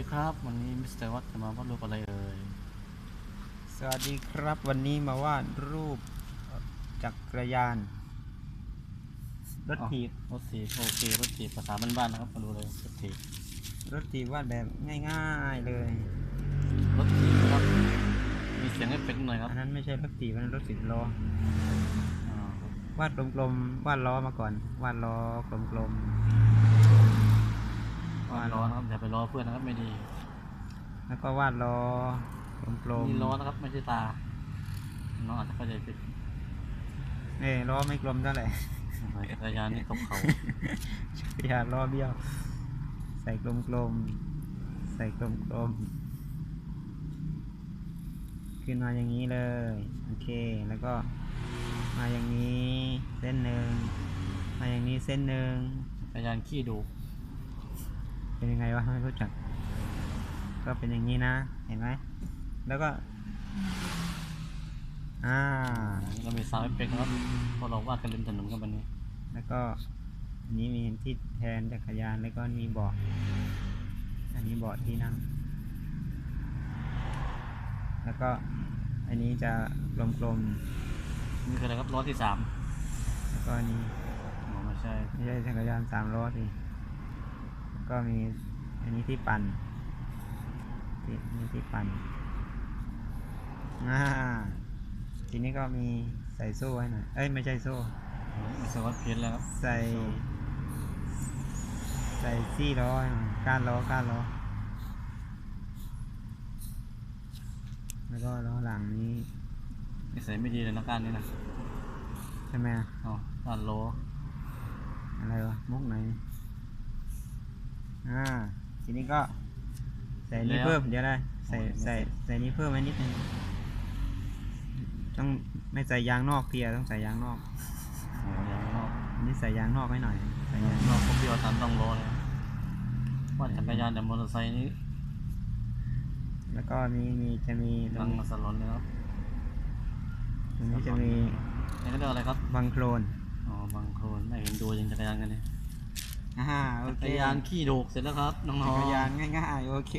ดีครับ วันนี้มิสเตอร์วัตจะมาวาดรูปอะไรเอ่ย สวัสดีครับ วันนี้มาวาดรูปจักรยานรถถีบรถถีบโอเครถถีบภาษาบ้านๆนะครับมาดูเลยรถถีบรถถีบวาดแบบง่ายๆเลยรถถีบนะครับมีเสียงเอฟเฟกต์หน่อยครับอันนั้นไม่ใช่รถถีบอันนั้นรถสิบล้ออ่าครับวาดกลมๆวาดล้อมาก่อนวาดล้อกลมวาดล้อนะครับอย่าไปล้อเพื่อนนะครับไม่ดีๆแล้วก็วาดล้อกลมนี่ล้อนะครับ ไม่ใช่ตา น้องอาจจะเข้าใจผิดๆเอ้ยล้อไม่กลมเท่าไหร่จักรยานนี่กับเขาจักรยานล้อเบี้ยว ใส่กลมๆ ใส่กลมๆ ขึ้นมาอย่างนี้เลย โอเค แล้วก็มาอย่างนี้เส้นหนึ่ง มาอย่างนี้เส้นหนึ่งจักรยานขี้ดุ เป็นยังไงวะไม่รู้จัก ก็เป็นอย่างนี้นะ เห็นไหม แล้วก็ อ่าเรามีซาวด์เอฟเฟกต์นะครับเพราะเราวาดกันริมถนนกันวันนี้ แล้วก็อันนี้มีที่แทนจักรยานแล้วก็มีเบาะอันนี้เบาะที่นั่ง แล้วก็อันนี้จะกลมนี่คืออะไรครับล้อที่สามๆแล้วก็อันนี้อ๋อไม่ใช่ไม่ใช่จักรยานสามล้อสิแล้ว ก็มีอันนี้ที่ปั่นที่นี่ที่ปั่นอ่าทีนี้ก็มีใส่โซ่ให้หน่อยเอ้ยไม่ใช่โซ่มิสเตอร์วัตเพี้ยนแล้วครับใส่ใส่ซี่ล้อให้หน่อยก้านล้อก้านล้อแล้วก็ล้อหลังนี้นิสัยไม่ดีเลยนะการนี้นะใช่ไหมอะอ๋อด้านล้ออะไรวะมุกไหน อ่าทีนี้ก็ใส่นี้เพิ่มเดี๋ยวได้ใส่ใส่ใส่นี้เพิ่มไว้นิดนึงต้องไม่ใส่ยางนอกเพียต้องใส่ยางนอกอ๋ออย่างนอกอันนี้ใส่ยางนอกไว้หน่อยใส่ยางนอกก็เบี้ยวตามต้องล้อเลยว่าจักรยานแต่มอเตอร์ไซค์นี้แล้วก็มีมีจะมีตรลังงมาสลอนเลยครับตรงนี้จะมีนี่ก็เรียกอะไรครับ บังโคลนอ๋อบางโคลนไม่เห็นดูยังจักรยานกันเนี่ย อ่าโอจัเคกรยานขี้โดกเสร็จแล้วครับน้องจักรๆยานง่ายๆ โอเค